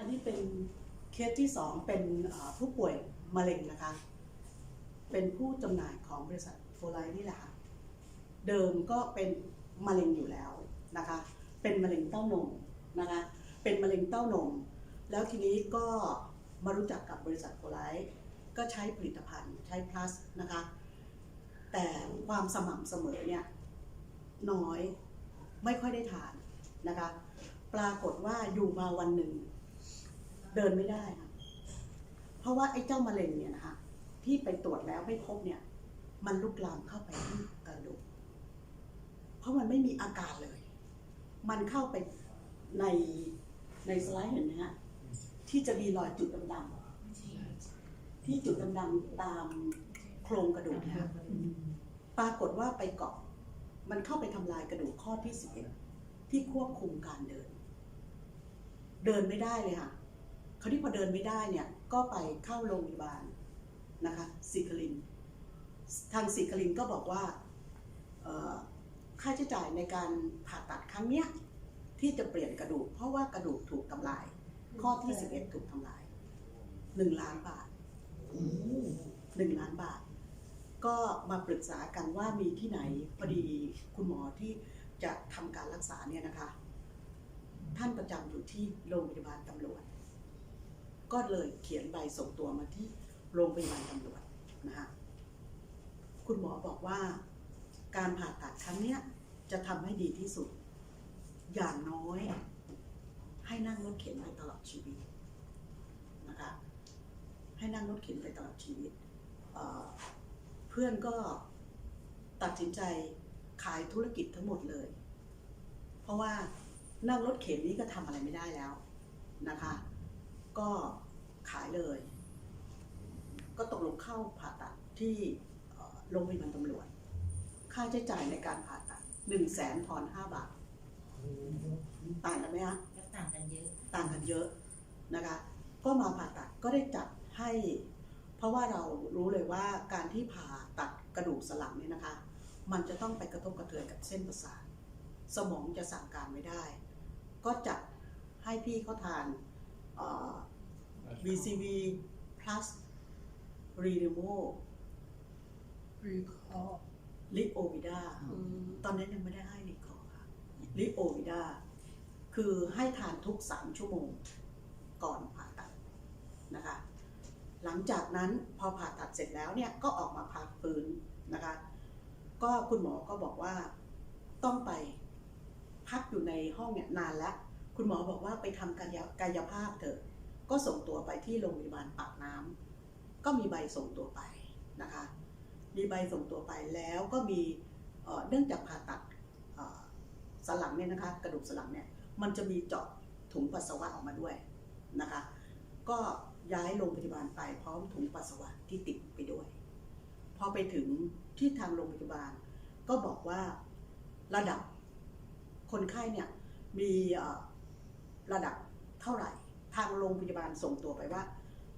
อันนี้เป็นเคสที่สองเป็นผู้ป่วยมะเร็งนะคะ เป็นผู้จำหน่ายของบริษัทโฟไลท์นี่แหละค่ะเดิมก็เป็นมะเร็งอยู่แล้วนะคะ เป็นมะเร็งเต้านมนะคะ เป็นมะเร็งเต้านม แล้วทีนี้ก็มารู้จักกับบริษัทโฟไลท์ก็ใช้ผลิตภัณฑ์ใช้ plus นะคะ แต่ความสม่ำเสมอเนี่ยน้อยไม่ค่อยได้ทานนะคะ ปรากฏว่าอยู่มาวันหนึ่ง เดินไม่ได้ค่ะเพราะว่าไอ้เจ้ามะเร็งเนี่ยนะคะที่ไปตรวจแล้วไม่พบเนี่ย มันลุกลามเข้าไปที่กระดูกเพราะมันไม่มีอาการเลย มันเข้าไปในในสไลด์เห็นไหมฮะที่จะมีรอยจุดดำๆที่จุดดำๆตามโครงกระดูกนะคะปรากฏว่าไปเกาะ มันเข้าไปทำลายกระดูกข้อที่สิบเอ็ดที่ควบคุมการเดิน เดินไม่ได้เลยค่ะ คราวที่พอเดินไม่ได้เนี่ยก็ไปเข้าโรงพยาบาลนะคะสิคลิน ทางสิคลินก็บอกว่าเอ่อค่าใช้จ่ายในการผ่าตัดครั้งเนี้ยที่จะเปลี่ยนกระดูก เพราะว่ากระดูกถูกทำลาย ข้อที่ 11 ถูกทำลายหนึ่งล้านบาทหนึ่งล้านบาท ก็มาปรึกษากันว่ามีที่ไหนพอดีคุณหมอที่จะทำการรักษาเนี่ยนะคะ ท่านประจำอยู่ที่โรงพยาบาลตำรวจ ก็เลยเขียนใบส่งตัวมาที่โรงพยาบาลตำรวจนะคะคุณหมอบอกว่าการผ่าตัดครั้งเนี้ยจะทำให้ดีที่สุด อย่างน้อย ให้นั่งรถเข็นไปตลอดชีวิตนะคะให้นั่งรถเข็นไปตลอดชีวิตเเพื่อนก็ตัดสินใจขายธุรกิจทั้งหมดเลย เพราะว่านั่งรถเข็นนี้ก็ทำอะไรไม่ได้แล้วนะคะ ก็ขายเลย ก็ตกลงเข้าผ่าตัดที่เอ่อโรงพยาบาลตำรวจ ค่าใช้จ่ายในการผ่าตัดหนึ่งแสนทอนห้าบาท ต่างกันไหมคะก็ต่างกันเยอะ ต่างกันเยอะนะคะ ก็มาผ่าตัดก็ได้จัดให้ เพราะว่าเรารู้เลยว่าการที่ผ่าตัดกระดูกสันหลังเนี่ยนะคะ มันจะต้องไปกระทบกระเทือนกับเส้นประสาท สมองจะสั่งการไม่ได้ ก็จัดให้พี่เขาทาน เอ่อ VCV plus Renemo รีคอร์ลิโอวิดาตอนนั้นยังไม่ได้ให้ลิคอร์ค่ะลิโอวิดาคือให้ทานทุกสามชั่วโมงก่อนผ่าตัดนะคะ หลังจากนั้นพอผ่าตัดเสร็จแล้วเนี่ยก็ออกมาพักฟื้นนะคะ ก็คุณหมอก็บอกว่าต้องไปพักอยู่ในห้องเนี่ยนานแล้ว คุณหมอบอกว่าไปทำกายกายภาพเถอะ ก็ส่งตัวไปที่โรงพยาบาลปากน้ำก็มีใบส่งตัวไปนะคะ มีใบส่งตัวไปแล้วก็มีเนื่องจากผ่าตัดสันหลังเนี่ยนะคะ กระดูกสันหลังเนี่ยมันจะมีเจาะถุงปัสสาวะออกมาด้วยนะคะ ก็ย้ายโรงพยาบาลไปพร้อมถุงปัสสาวะที่ติดไปด้วย พอไปถึงที่ทางโรงพยาบาล ก็บอกว่าระดับคนไข้เนี่ยมี ระดับเท่าไหร่ ทางโรงพยาบาลส่งตัวไปว่า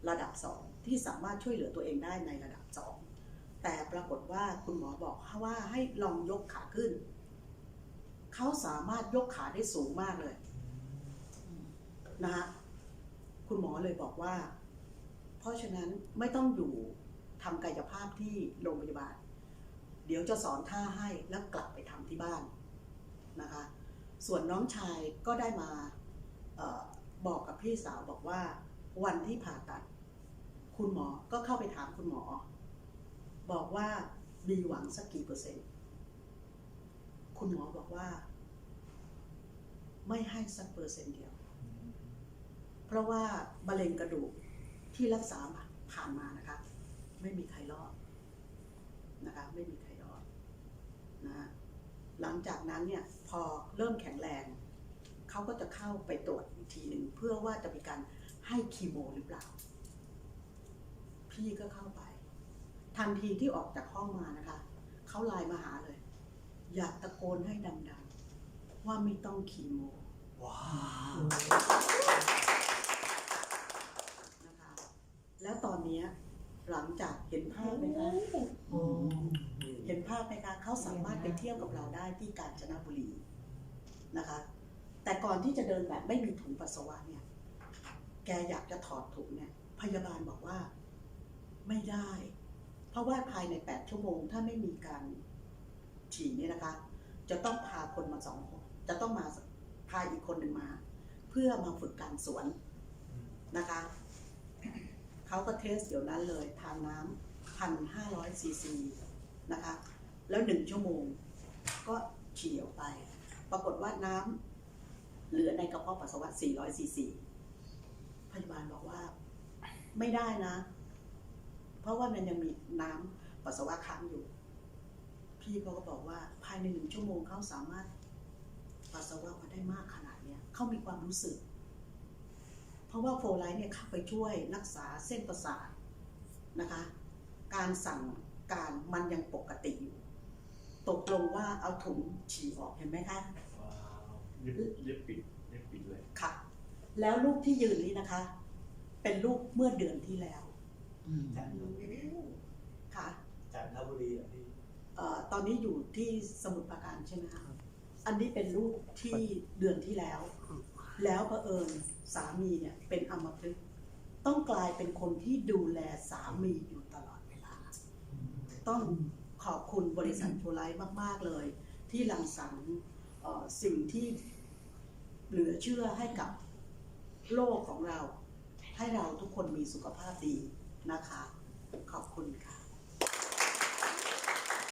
ระดับสองที่สามารถช่วยเหลือตัวเองได้ในระดับสองแต่ปรากฏว่าคุณหมอบอกว่าให้ลองยกขาขึ้น เขาสามารถยกขาได้สูงมากเลยนะฮะคุณหมอเลยบอกว่า เพราะฉะนั้นไม่ต้องอยู่ทำกายภาพที่โรงพยาบาล เดี๋ยวจะสอนท่าให้แล้วกลับไปทำที่บ้านนะคะ ส่วนน้องชายก็ได้มา บอกกับพี่สาวบอกว่า วันที่ผ่าตัด คุณหมอก็เข้าไปถามคุณหมอ บอกว่ามีหวังสักกี่เปอร์เซ็นต์คุณหมอบอกว่า ไม่ให้สักเปอร์เซ็นต์เดียว เพราะว่ามะเร็งกระดูกที่รักษามาผ่านมานะคะ ไม่มีใครรอดนะคะไม่มีใครรอดนะหลังจากนั้นเนี่ยพอเริ่มแข็งแรง เขาก็จะเข้าไปตรวจอีกทีหนึ่งเพื่อว่าจะมีการให้คีโมหรือเปล่า พี่ก็เข้าไป ทันทีที่ออกจากห้องมานะคะเขาไลน์มาหาเลย อยากตะโกนให้ดังๆ ว่าไม่ต้องคีโมว้าวนะคะ แล้วตอนเนี้ยหลังจากเห็นภาพไหมคะเห็นภาพไหมคะเขาสามารถไปเที่ยวกับเราได้ที่กาญจนบุรีนะคะ แต่ก่อนที่จะเดินแบบไม่มีถุงปัสสาวะเนี่ย แกอยากจะถอดถุงเนี่ย พยาบาลบอกว่าไม่ได้ เพราะว่าภายใน 8 ชั่วโมงถ้าไม่มีการฉี่เนี่ยนะคะ จะต้องพาคนมาสองคน จะต้องมาพาอีกคนหนึ่งมา เพื่อมาฝึกการสวนนะคะ เขาก็เทสเดี๋ยวนั้นเลยทานน้ำพันห้าร้อยซีซีนะคะ แล้วหนึ่งชั่วโมงก็ฉี่ออกไป ปรากฏว่าน้ำ เหลือในกระเพาะปัสสาวะ 400ซีซีพยาบาลบอกว่า ไม่ได้นะ เพราะว่ามันยังมีน้ำปัสสาวะค้างอยู่ พี่เขาก็บอกว่าภายในหนึ่งชั่วโมงเขาสามารถปัสสาวะมาได้มากขนาดเนี้ยเขามีความรู้สึก เพราะว่าโฟไลท์เนี่ยเข้าไปช่วยรักษาเส้นประสาทนะคะ การสั่งการมันยังปกติอยู่ ตกลงว่าเอาถุงฉี่ออกเห็นไหมคะ เย็บเย็บปิดเย็บปิดเลยค่ะ แล้วรูปที่ยืนนี้นะคะ เป็นรูปเมื่อเดือนที่แล้วจันทบุรีค่ะจันทบุรีอะพี่เอ่อตอนนี้อยู่ที่สมุทรปราการใช่ไหมคะอันนี้เป็นรูปที่เดือนที่แล้ว แล้วเผอิญสามีเนี่ยเป็นอัมพฤกษ์ต้องกลายเป็นคนที่ดูแลสามีอยู่ตลอดเวลา ต้องขอบคุณบริษัทโพไลท์มาก ๆ เลย ที่รังสรรค์เอ่อ สิ่งที่เหลือเชื่อให้กับโลกของเรา ให้เราทุกคนมีสุขภาพดีนะคะ ขอบคุณค่ะ